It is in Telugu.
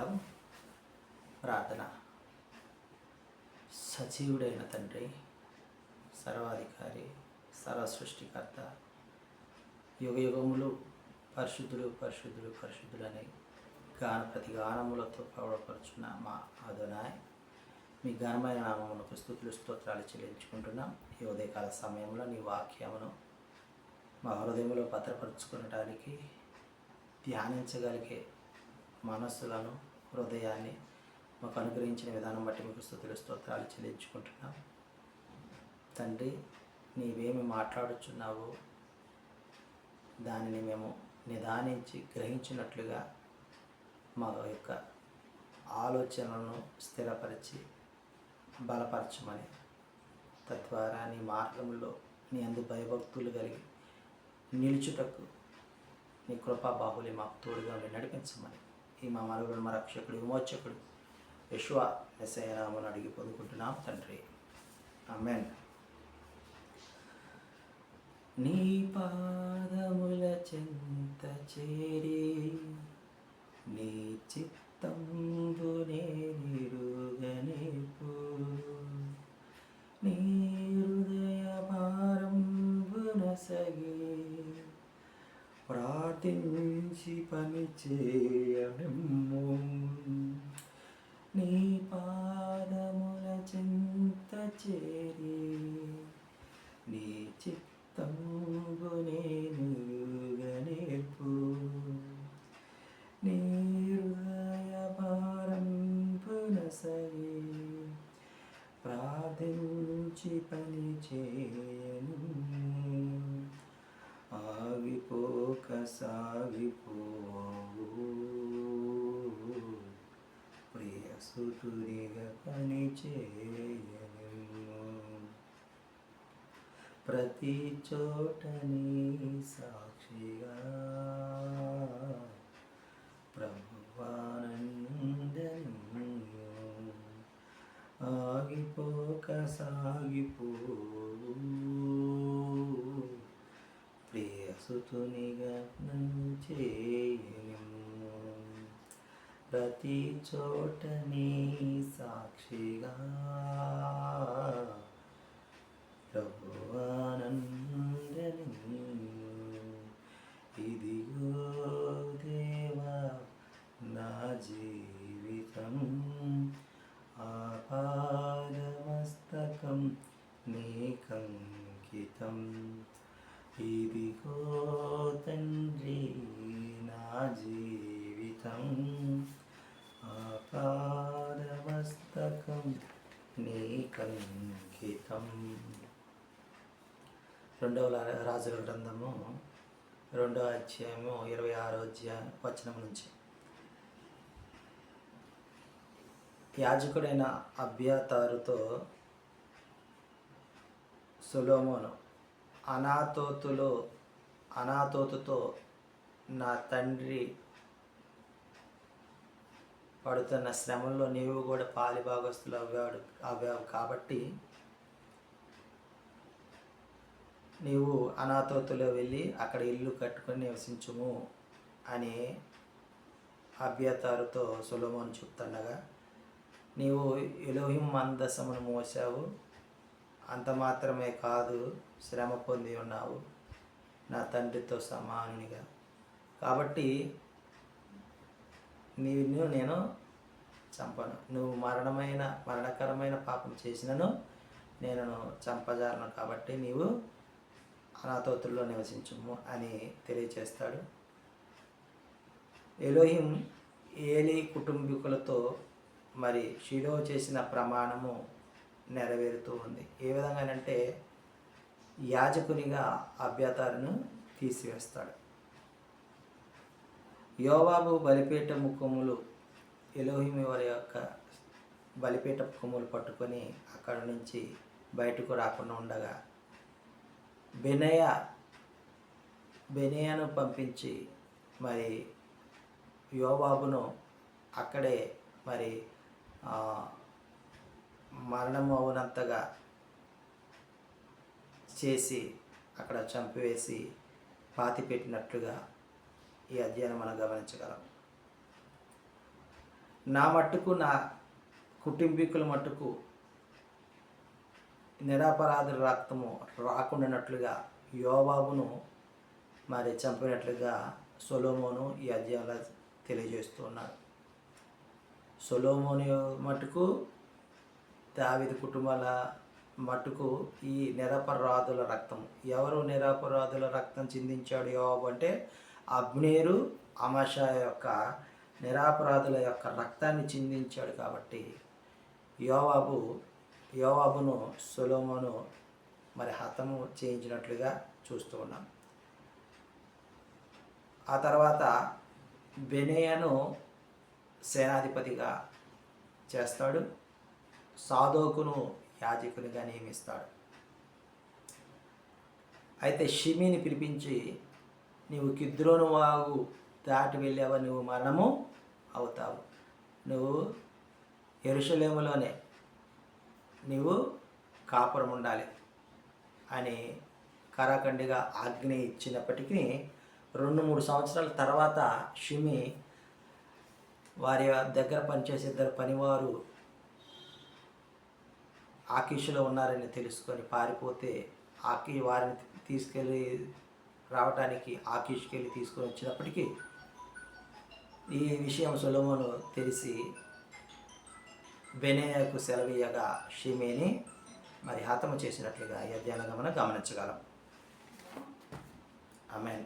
సెలవు ప్రార్థన. సజీవుడైన తండ్రి సర్వాధికారి సర్వసృష్టికర్త యుగయుగములు యుగ యుగములు పరిశుద్ధులు పరిశుద్ధులు పరిశుద్ధులని గాన ప్రతి గానములతో పౌడపరుచున్న మా అదనాయ్. మీ ఘనమైన నామమునకు స్థుతులు స్తోత్రాలు చెల్లించుకుంటున్నాం. ఈ ఉదయకాల సమయంలో నీ వాక్యమును మా హృదయంలో భద్రపరుచుకునటానికి ధ్యానించగలిగే మనస్సులను హృదయాన్ని మాకు అనుగ్రహించిన విధానం బట్టి మీకు స్థుతులు స్తోత్రాలు చెల్లించుకుంటున్నాం. తండ్రి నీవేమి మాట్లాడుచున్నావో దానిని మేము నిదానించి గ్రహించినట్లుగా మా యొక్క ఆలోచనలను స్థిరపరిచి బలపరచమని తద్వారా నీ మార్గంలో నీ అందు భయభక్తులు కలిగి నిలుచుటకు నీ కృపా బాహులి మాకు తోడుగా ఉండి నడిపించమని ఈ మా మరుగుడు మా రక్షకుడు విమోచకుడు విశ్వ ఎస్ఐనామని అడిగి పొందుకుంటున్నాం తండ్రి. ఆమెన్. నీ పాదముల చెంత చేరి నీ చిత్తంబునే నిరుగనిపు నీ హృదయ భారంబున సగే ప్రార్థించి పని చేయము నీ పాదముల చింత చేరి నీ చిత్తము నేర్పు నీ హృదయ భారంబున ప్రార్థించి పని చేయను. ఆగిపోక సాగిపోవు. ప్రియ సుతుడిగా పని చేయను ప్రతి చోటని సాక్షిగా. ప్రభువానందను ఆగిపోక సాగిపో ప్రియసుతునిగా నన్ను చేయను ప్రతి చోట నీ సాక్షిగా. ప్రభువానందని ఇదిగో దేవా నా జీవితం. ఆపాదమస్తకం నీకంకితం ఇదిగో ఆపాదమస్తకం నీకంకితం రెండవ రాజుల గ్రంథము రెండవ అధ్యాయము ఇరవై ఆరో అధ్యాయ వచనం నుంచి. యాజకుడైన అభ్యతారుతో సులోమోను అనాతోతులో అనాతోతుతో నా తండ్రి పడుతున్న శ్రమంలో నీవు కూడా పాలి భాగస్తులు అవ్వాడు అవ్వావు కాబట్టి నీవు అనాథోతులో వెళ్ళి అక్కడ ఇల్లు కట్టుకొని నివసించుము అని అభ్యతారుతో సులభం చెప్తుండగా నీవు ఎలోహిం మందసమును మోసావు అంత మాత్రమే కాదు శ్రమ పొంది ఉన్నావు నా తండ్రితో సమానునిగా. కాబట్టి నిన్ను నేను చంపను. నువ్వు మరణమైన మరణకరమైన పాపం చేసినను నేను చంపజాలను కాబట్టి నీవు అనాథోతుల్లో నివసించుము అని తెలియచేస్తాడు. ఎలోహిం ఏలి కుటుంబీకులతో మరి షిలో చేసిన ప్రమాణము నెరవేరుతూ ఉంది. ఏ విధంగానంటే యాజకునిగా అభ్యతాలను తీసివేస్తాడు. యోవాబు బలిపీఠ ముఖములు ఎలోహిమి వారి యొక్క బలిపీఠ ముఖములు పట్టుకొని అక్కడ నుంచి బయటకు రాకుండా ఉండగా బెనయ బెనయను పంపించి మరి యోవాబును అక్కడే మరి మరణము మరణం అవునంతగా చేసి అక్కడ చంపివేసి పాతి పెట్టినట్లుగా ఈ అధ్యయనం మనం గమనించగలం. నా మట్టుకు నా కుటుంబీకుల మట్టుకు నిరాపరాధుల రక్తము రాకుండానట్లుగా యోబాబును మరి చంపినట్లుగా సొలోమోను ఈ అధ్యాయంలో తెలియజేస్తూ ఉన్నాడు. సొలోమోని మటుకు దావిది కుటుంబాల మట్టుకు ఈ నిరపరాధుల రక్తం ఎవరు నిరపరాధుల రక్తం చిందించాడు యోబాబు అంటే అబ్నేరు అమాష యొక్క నిరాపరాధుల యొక్క రక్తాన్ని చిందించాడు కాబట్టి యోవాబు యోవాబును సులోమును మరి హతము చేయించినట్లుగా చూస్తూ ఉన్నాం. ఆ తర్వాత బెనేయను సేనాధిపతిగా చేస్తాడు. సాధోకును యాజకునిగా నియమిస్తాడు. అయితే షిమిని పిలిపించి నీవు కిద్రోను వాగు దాటి వెళ్ళావా నువ్వు మరణము అవుతావు. నువ్వు ఎరుషలేములోనే నువ్వు కాపురం ఉండాలి అని కరాఖండిగా ఆజ్ఞ ఇచ్చినప్పటికీ రెండు మూడు సంవత్సరాల తర్వాత షిమి వారి దగ్గర పనిచేసే ఇద్దరు పనివారు ఆకీషులో ఉన్నారని తెలుసుకొని పారిపోతే ఆకి వారిని తీసుకెళ్ళి రావటానికి ఆకీష్కి వెళ్ళి తీసుకొని వచ్చినప్పటికీ ఈ విషయం సొలొమోను తెలిసి బెనేయకు సెలవీయగా షిమేని మరి హతము చేసినట్లుగా ఈ గమన గమనించగలం. ఆమెన్.